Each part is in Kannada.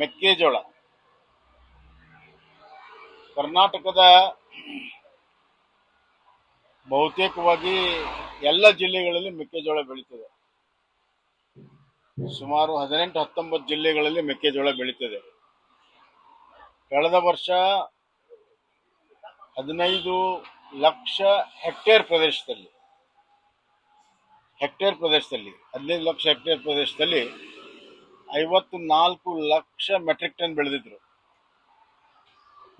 ಮೆಕ್ಕೆಜೋಳ. ಕರ್ನಾಟಕದ ಬಹುತೇಕವಾಗಿ ಎಲ್ಲ ಜಿಲ್ಲೆಗಳಲ್ಲಿ ಮೆಕ್ಕೆಜೋಳ ಬೆಳೀತದೆ. ಸುಮಾರು ಹದಿನೆಂಟು, ಹತ್ತೊಂಬತ್ತು ಜಿಲ್ಲೆಗಳಲ್ಲಿ ಮೆಕ್ಕೆಜೋಳ ಬೆಳೀತದೆ. ಕಳೆದ ವರ್ಷ ಹದಿನೈದು ಲಕ್ಷ ಹೆಕ್ಟೇರ್ ಪ್ರದೇಶದಲ್ಲಿ ಹೆಕ್ಟೇರ್ ಪ್ರದೇಶದಲ್ಲಿ, ಹದಿನೈದು ಲಕ್ಷ ಹೆಕ್ಟೇರ್ ಪ್ರದೇಶದಲ್ಲಿ ಐವತ್ತು ನಾಲ್ಕು ಲಕ್ಷ ಮೆಟ್ರಿಕ್ ಟನ್ ಬೆಳೆದಿದ್ರು.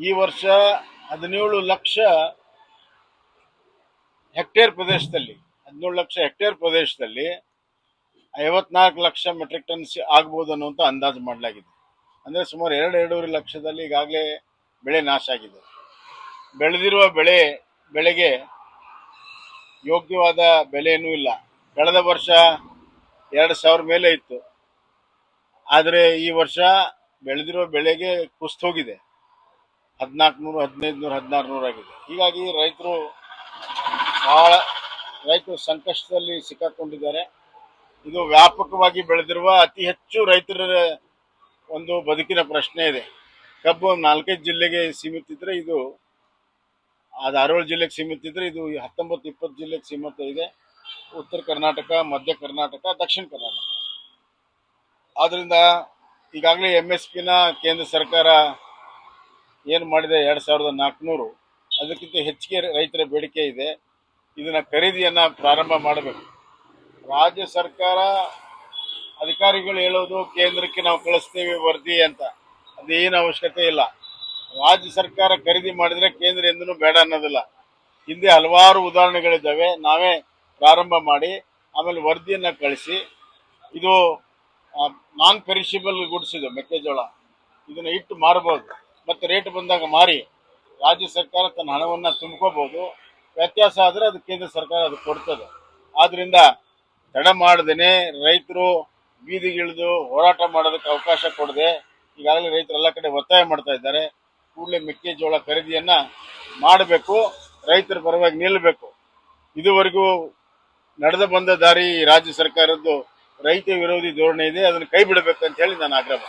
ಈ ವರ್ಷ ಹದಿನೇಳು ಲಕ್ಷ ಹೆಕ್ಟೇರ್ ಪ್ರದೇಶದಲ್ಲಿ, ಹದಿನೇಳು ಲಕ್ಷ ಹೆಕ್ಟೇರ್ ಪ್ರದೇಶದಲ್ಲಿ ಐವತ್ನಾಲ್ಕು ಲಕ್ಷ ಮೆಟ್ರಿಕ್ ಟನ್ ಆಗ್ಬೋದು ಅನ್ನುವಂತ ಅಂದಾಜು ಮಾಡಲಾಗಿದೆ. ಅಂದರೆ ಸುಮಾರು ಎರಡು, ಎರಡೂವರೆ ಲಕ್ಷದಲ್ಲಿ ಈಗಾಗಲೇ ಬೆಳೆ ನಾಶ ಆಗಿದೆ. ಬೆಳೆದಿರುವ ಬೆಳೆ, ಬೆಳೆಗೆ ಯೋಗ್ಯವಾದ ಬೆಲೆಯೂ ಇಲ್ಲ. ಕಳೆದ ವರ್ಷ ಎರಡು ಸಾವಿರ ಮೇಲೆ ಇತ್ತು. ಆದರೆ ಈ ವರ್ಷ ಬೆಳೆದಿರೋ ಬೆಳೆಗೆ ಕುಸ್ತು ಹೋಗಿದೆ. ಹದಿನಾಲ್ಕು ನೂರು ಹದಿನೈದು ನೂರು ಹದಿನಾರು ನೂರು ಆಗಿದೆ. ಹೀಗಾಗಿ ರೈತರು ಬಹಳ, ರೈತರು ಸಂಕಷ್ಟದಲ್ಲಿ ಸಿಕ್ಕಾಕೊಂಡಿದ್ದಾರೆ. ಇದು ವ್ಯಾಪಕವಾಗಿ ಬೆಳೆದಿರುವ ಅತಿ ಹೆಚ್ಚು ರೈತರ ಒಂದು ಬದುಕಿನ ಪ್ರಶ್ನೆ ಇದೆ. ಕಬ್ಬು ನಾಲ್ಕೈದು ಜಿಲ್ಲೆಗೆ ಸೀಮಿತ ಇದ್ರೆ ಇದು, ಅದು ಆರೋಳು ಜಿಲ್ಲೆಗೆ ಸೀಮಿತ ಇದ್ರೆ ಇದು ಹತ್ತೊಂಬತ್ತು, ಇಪ್ಪತ್ತು ಜಿಲ್ಲೆಗೆ ಸೀಮಿತ ಇದೆ. ಉತ್ತರ ಕರ್ನಾಟಕ, ಮಧ್ಯ ಕರ್ನಾಟಕ, ದಕ್ಷಿಣ ಕರ್ನಾಟಕ. ಆದ್ರಿಂದ ಈಗಾಗಲೇ ಎಂ ಎಸ್ ಪಿನ ಕೇಂದ್ರ ಸರ್ಕಾರ ಏನು ಮಾಡಿದೆ ಎರಡು ಸಾವಿರದ ನಾಲ್ಕುನೂರು, ಅದಕ್ಕಿಂತ ಹೆಚ್ಚಿಗೆ ರೈತರ ಬೇಡಿಕೆ ಇದೆ. ಇದನ್ನ ಖರೀದಿಯನ್ನು ಪ್ರಾರಂಭ ಮಾಡಬೇಕು. ರಾಜ್ಯ ಸರ್ಕಾರ ಅಧಿಕಾರಿಗಳು ಹೇಳೋದು, ಕೇಂದ್ರಕ್ಕೆ ನಾವು ಕಳಿಸ್ತೇವೆ ವರದಿ ಅಂತ. ಅದೇನು ಅವಶ್ಯಕತೆ ಇಲ್ಲ. ರಾಜ್ಯ ಸರ್ಕಾರ ಖರೀದಿ ಮಾಡಿದ್ರೆ ಕೇಂದ್ರ ಎಂದೂ ಬೇಡ ಅನ್ನೋದಿಲ್ಲ. ಹಿಂದೆ ಹಲವಾರು ಉದಾಹರಣೆಗಳಿದ್ದಾವೆ. ನಾವೇ ಪ್ರಾರಂಭ ಮಾಡಿ, ಆಮೇಲೆ ವರದಿಯನ್ನು ಕಳಿಸಿ, ಇದು ನಾನ್ ಪೆರಿಷಬಲ್ ಗುಡ್ಸ್ ಇದು ಮೆಕ್ಕೆಜೋಳ. ಇದನ್ನ ಇಟ್ಟು ಮಾರಬಹುದು ಮತ್ತೆ ರೇಟ್ ಬಂದಾಗ ಮಾರಿ. ರಾಜ್ಯ ಸರ್ಕಾರ ತನ್ನ ಹಣವನ್ನ ತುಂಬ್ಕೋಬಹುದು ವ್ಯತ್ಯಾಸ ಆದ್ರೆ ಅದು ಕೇಂದ್ರ ಸರ್ಕಾರ ಅದು ಕೊಡ್ತದೆ. ಆದ್ರಿಂದ ತಡ ಮಾಡದೇನೆ ರೈತರು ಬೀದಿಗಿಳಿದು ಹೋರಾಟ ಮಾಡೋದಕ್ಕೆ ಅವಕಾಶ ಕೊಡದೆ. ಈಗಾಗಲೇ ರೈತರು ಎಲ್ಲ ಕಡೆ ಒತ್ತಾಯ ಮಾಡ್ತಾ ಇದ್ದಾರೆ. ಕೂಡಲೇ ಮೆಕ್ಕೆಜೋಳ ಖರೀದಿಯನ್ನ ಮಾಡಬೇಕು. ರೈತರ ಪರವಾಗಿ ನಿಲ್ಲಬೇಕು ಇದುವರೆಗೂ ನಡೆದು ಬಂದ ದಾರಿ ರಾಜ್ಯ ಸರ್ಕಾರದ್ದು. ರೈತ ವಿರೋಧಿ ಧೋರಣೆ ಇದೆ ಅದನ್ನು ಕೈ ಬಿಡಬೇಕು ಅಂತ ಹೇಳಿ ನಾನು ಆಗ್ರಹ